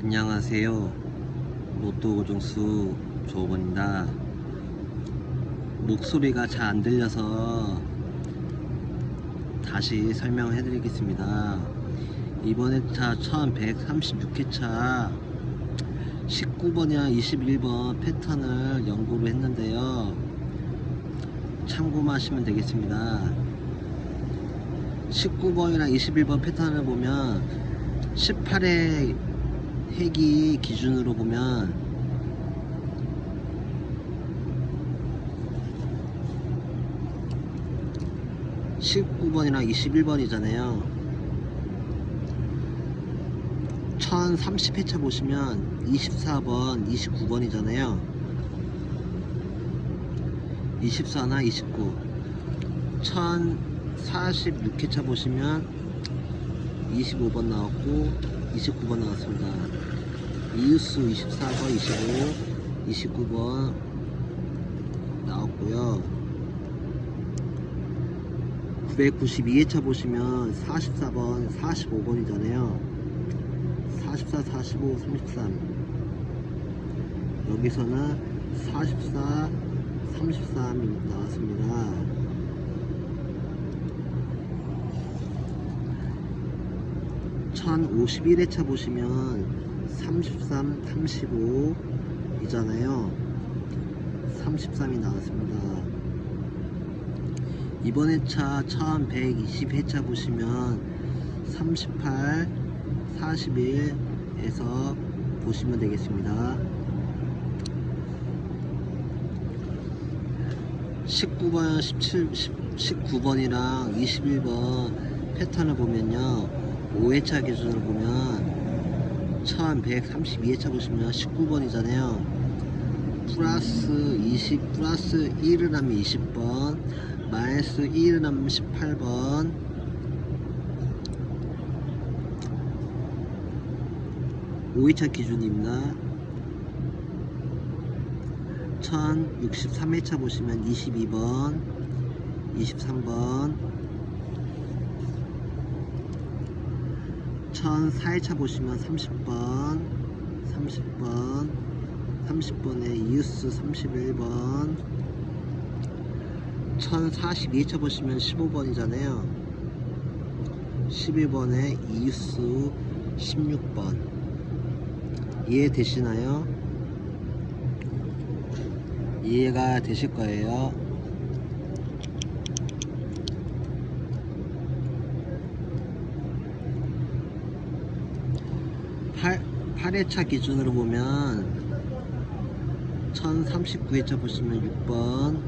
안녕하세요. 로또 고정수 조원입니다. 목소리가 잘 안 들려서 다시 설명해 드리겠습니다. 이번 회차 1136회차 19번이랑 21번 패턴을 연구를 했는데요. 참고하시면 되겠습니다. 19번이랑 21번 패턴을 보면 18 회 핵이 기준으로 보면 (19번이랑 21번이잖아요) 1030회차 보시면 24번 29번이잖아요. 24나 29 1046회차 보시면 25번 나왔고 29번 나왔습니다. 이유수 24번, 25, 29번 나왔고요. 992회차 보시면 44번, 45번이잖아요. 44, 45, 33. 여기서는 44, 33이 나왔습니다. 1051회차 보시면 33, 35 이잖아요. 33이 나왔습니다. 이번 회차 1120회차 보시면 38, 41에서 보시면 되겠습니다. 19번, 17, 19번이랑 21번 패턴을 보면요. 5회차 기준으로 보면 1132회차 보시면 19번이잖아요. 플러스 20 플러스 1을 하면 20번 마이너스 1을 하면 18번 오회차 기준입니다. 1063회차 보시면 22번 23번 1004회차 보시면 30번 30번 30번에 이유스 31번 1042회차 보시면 15번이잖아요. 11번에 이유스 16번. 이해되시나요? 이해가 되실 거예요 팔 8회차 기준으로 보면 1039회차 보시면 6번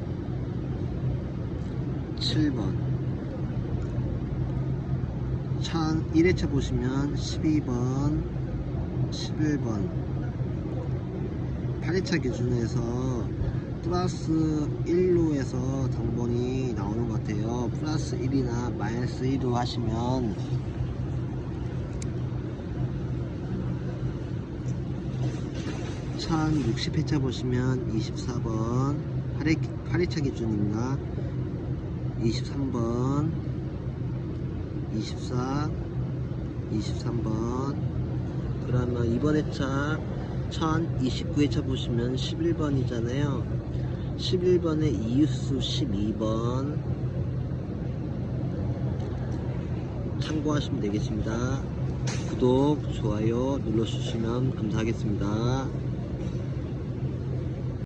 7번. 1001회차 보시면 12번 11번. 8회차 기준에서 플러스 1로 해서 당번이 나오는 것 같아요. 플러스 1이나 마이너스 1로 하시면 1060회차 보시면 24번 8회, 8회차 기준입니다. 23번 24 23번. 그러면 이번 회차 1029회차 보시면 11번이잖아요. 11번에 이유수 12번. 참고하시면 되겠습니다. 구독 좋아요 눌러주시면 감사하겠습니다